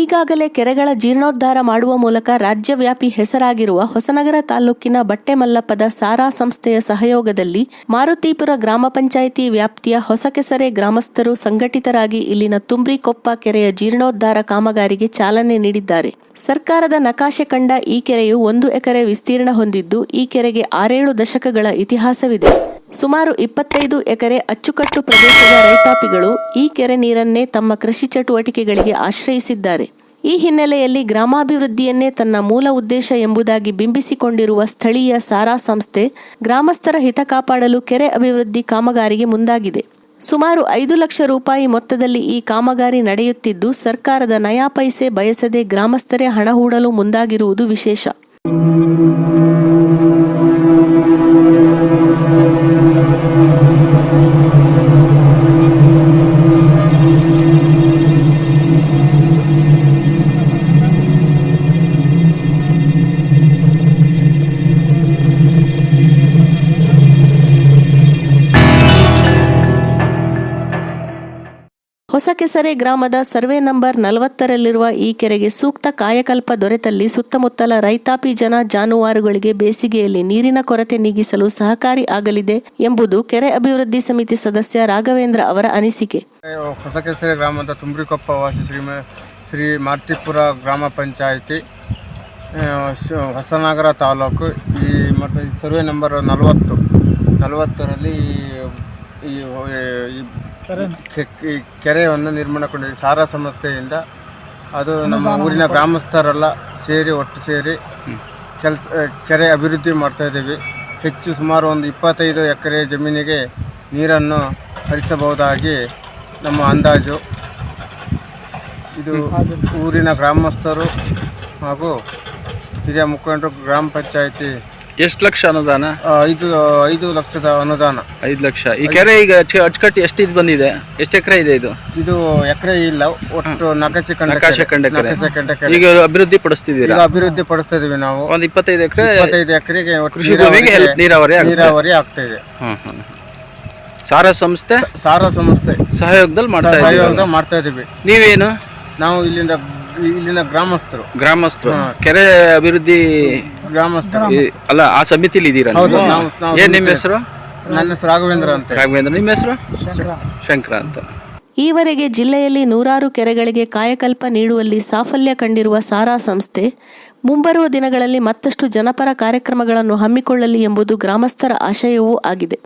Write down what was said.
ಈಗಾಗಲೇ ಕೆರೆಗಳ ಜೀರ್ಣೋದ್ಧಾರ ಮಾಡುವ ಮೂಲಕ ರಾಜ್ಯವ್ಯಾಪಿ ಹೆಸರಾಗಿರುವ ಹೊಸನಗರ ತಾಲೂಕಿನ ಬಟ್ಟೆಮಲ್ಲಪ್ಪದ ಸಾರಾ ಸಂಸ್ಥೆಯ ಸಹಯೋಗದಲ್ಲಿ ಮಾರುತಿಪುರ ಗ್ರಾಮ ಪಂಚಾಯಿತಿ ವ್ಯಾಪ್ತಿಯ ಹೊಸಕೆಸರೆ ಗ್ರಾಮಸ್ಥರು ಸಂಘಟಿತರಾಗಿ ಇಲ್ಲಿನ ತುಂಬ್ರಿಕೊಪ್ಪ ಕೆರೆಯ ಜೀರ್ಣೋದ್ಧಾರ ಕಾಮಗಾರಿಗೆ ಚಾಲನೆ ನೀಡಿದ್ದಾರೆ. ಸರ್ಕಾರದ ನಕಾಶೆ ಕಂಡ ಈ ಕೆರೆಯು ಒಂದು ಎಕರೆ ವಿಸ್ತೀರ್ಣ ಹೊಂದಿದ್ದು, ಈ ಕೆರೆಗೆ ಆರೇಳು ದಶಕಗಳ ಇತಿಹಾಸವಿದೆ. ಸುಮಾರು ಇಪ್ಪತ್ತೈದು ಎಕರೆ ಅಚ್ಚುಕಟ್ಟು ಪ್ರದೇಶದ ರೈತಾಪಿಗಳು ಈ ಕೆರೆ ನೀರನ್ನೇ ತಮ್ಮ ಕೃಷಿ ಚಟುವಟಿಕೆಗಳಿಗೆ ಆಶ್ರಯಿಸಿದ್ದಾರೆ. ಈ ಹಿನ್ನೆಲೆಯಲ್ಲಿ ಗ್ರಾಮಾಭಿವೃದ್ಧಿಯನ್ನೇ ತನ್ನ ಮೂಲ ಉದ್ದೇಶ ಎಂಬುದಾಗಿ ಬಿಂಬಿಸಿಕೊಂಡಿರುವ ಸ್ಥಳೀಯ ಸಾರಾ ಸಂಸ್ಥೆ ಗ್ರಾಮಸ್ಥರ ಹಿತ ಕಾಪಾಡಲು ಕೆರೆ ಅಭಿವೃದ್ಧಿ ಕಾಮಗಾರಿಗೆ ಮುಂದಾಗಿದೆ. ಸುಮಾರು ಐದು ಲಕ್ಷ ರೂಪಾಯಿ ಮೊತ್ತದಲ್ಲಿ ಈ ಕಾಮಗಾರಿ ನಡೆಯುತ್ತಿದ್ದು, ಸರ್ಕಾರದ ನಯಾ ಪೈಸೆ ಬಯಸದೆ ಗ್ರಾಮಸ್ಥರೇ ಹಣ ಹೂಡಲು ಮುಂದಾಗಿರುವುದು ವಿಶೇಷ. ಹೊಸಕೆಸರೆ ಗ್ರಾಮದ ಸರ್ವೆ ನಂಬರ್ ನಲವತ್ತರಲ್ಲಿರುವ ಈ ಕೆರೆಗೆ ಸೂಕ್ತ ಕಾಯಕಲ್ಪ ದೊರೆತಲ್ಲಿ ಸುತ್ತಮುತ್ತಲ ರೈತಾಪಿ ಜನ ಜಾನುವಾರುಗಳಿಗೆ ಬೇಸಿಗೆಯಲ್ಲಿ ನೀರಿನ ಕೊರತೆ ನೀಗಿಸಲು ಸಹಕಾರಿ ಆಗಲಿದೆ ಎಂಬುದು ಕೆರೆ ಅಭಿವೃದ್ಧಿ ಸಮಿತಿ ಸದಸ್ಯ ರಾಘವೇಂದ್ರ ಅವರ ಅನಿಸಿಕೆ. ಹೊಸಕೆಸರೆ ಗ್ರಾಮದ ತುಂಬ್ರಿಕೊಪ್ಪ ವಾಸಿ ಶ್ರೀ ಶ್ರೀ ಮಾರ್ತಿಪುರ ಗ್ರಾಮ ಪಂಚಾಯಿತಿ ಹೊಸನಗರ ತಾಲೂಕು. ಈ ಸರ್ವೆ ನಂಬರ್ ನಲವತ್ತು, ನಲವತ್ತರಲ್ಲಿ ಈ ಕೆರೆಯನ್ನು ನಿರ್ಮಾಣಗೊಂಡಿದೆ ಸಾರಾ ಸಂಸ್ಥೆಯಿಂದ ಅದು ನಮ್ಮ ಊರಿನ ಗ್ರಾಮಸ್ಥರೆಲ್ಲ ಸೇರಿ ಒಟ್ಟು ಸೇರಿ ಕೆಲಸ ಕೆರೆ ಅಭಿವೃದ್ಧಿ ಮಾಡ್ತಾ ಇದ್ದೀವಿ. ಹೆಚ್ಚು ಸುಮಾರು ಒಂದು ಇಪ್ಪತ್ತೈದು ಎಕರೆ ಜಮೀನಿಗೆ ನೀರನ್ನು ಹರಿಸಬಹುದಾಗಿ ನಮ್ಮ ಅಂದಾಜು. ಇದು ಊರಿನ ಗ್ರಾಮಸ್ಥರು ಹಾಗೂ ಹಿರಿಯ ಮುಖಂಡರು ಗ್ರಾಮ ಪಂಚಾಯಿತಿ ಎಷ್ಟು ಲಕ್ಷ ಅನುದಾನ? ಐದು ಐದು ಲಕ್ಷದ ಅನುದಾನ. ಐದು ಲಕ್ಷ. ಈ ಕೆರೆ ಈಗ ಅಚ್ಚ- ಅಚ್ಚುಕಟ್ಟು ಎಷ್ಟು ಇದು ಬಂದಿದೆ? ಎಷ್ಟು ಎಕರೆ ಇದೆ ಇದು? ಇದು ಎಕರೆ ಇಲ್ಲ ಒಟ್ಟು ಕಂಡ ನಕಾಶೆ ಕಂಡ ಕೆರೆ. ನಕಾಶೆ ಈಗ ಅಭಿವೃದ್ಧಿ ಪಡಿಸ್ತಿದ್ದೀರಾ? ಅಭಿವೃದ್ಧಿ ಪಡಿಸ್ತಾ ಇದೀವಿ ನಾವು. ಒಂದು ಇಪ್ಪತ್ತೈದು ಎಕರೆ ಇಪ್ಪತ್ತೈದು ಎಕರೆಗೆ ಕೃಷಿ ಭೂಮಿಗೆ ನೀರಾವರಿ ಆಗುತ್ತೆ. ನೀರಾವರಿ ಆಗ್ತಾ ಇದೆ. ಹ್ಮ್ ಹ್ಮ್ ಸಾರಾ ಸಂಸ್ಥೆ? ಸಾರ ಸಂಸ್ಥೆ. ಸಹಯೋಗದಲ್ಲಿ ಮಾಡ್ತಾ ಇದ್ದೀವಿ ಸಹಯೋಗ ಮಾಡ್ತಾ ಇದ್ದೀವಿ ನೀವೇನು? ನಾವು ಇಲ್ಲಿಂದ ಇಲ್ಲಿನ ಗ್ರಾಮಸ್ಥರು. ಗ್ರಾಮಸ್ಥರು. ಕೆರೆ ಅಭಿವೃದ್ಧಿ ಗ್ರಾಮಸ್ಥರು. ಈ- ಅಲ್ಲ ಆ ಸಮಿತಿಯಲ್ಲಿ ಇದ್ದೀರಾ ಹೌದು, ನೀವು? ನಾವು- ನಾವು ಏನ್ ನಿಮ್ಮ ಹೆಸರು? ನನ್ನ ಹೆಸರು ರಾಘವೇಂದ್ರ ಅಂತ ರಾಘವೇಂದ್ರ ನಿಮ್ಮ ಹೆಸರು? ಶಂಕರ ಅಂತ. ಈವರೆಗೆ ಜಿಲ್ಲೆಯಲ್ಲಿ ನೂರಾರು ಕೆರೆಗಳಿಗೆ ಕಾಯಕಲ್ಪ ನೀಡುವಲ್ಲಿ ಸಾಫಲ್ಯ ಕಂಡಿರುವ ಸಾರಾ ಸಂಸ್ಥೆ ಮುಂಬರುವ ದಿನಗಳಲ್ಲಿ ಮತ್ತಷ್ಟು ಜನಪರ ಕಾರ್ಯಕ್ರಮಗಳನ್ನು ಹಮ್ಮಿಕೊಳ್ಳಲಿ ಎಂಬುದು ಗ್ರಾಮಸ್ಥರ ಆಶಯವೂ ಆಗಿದೆ.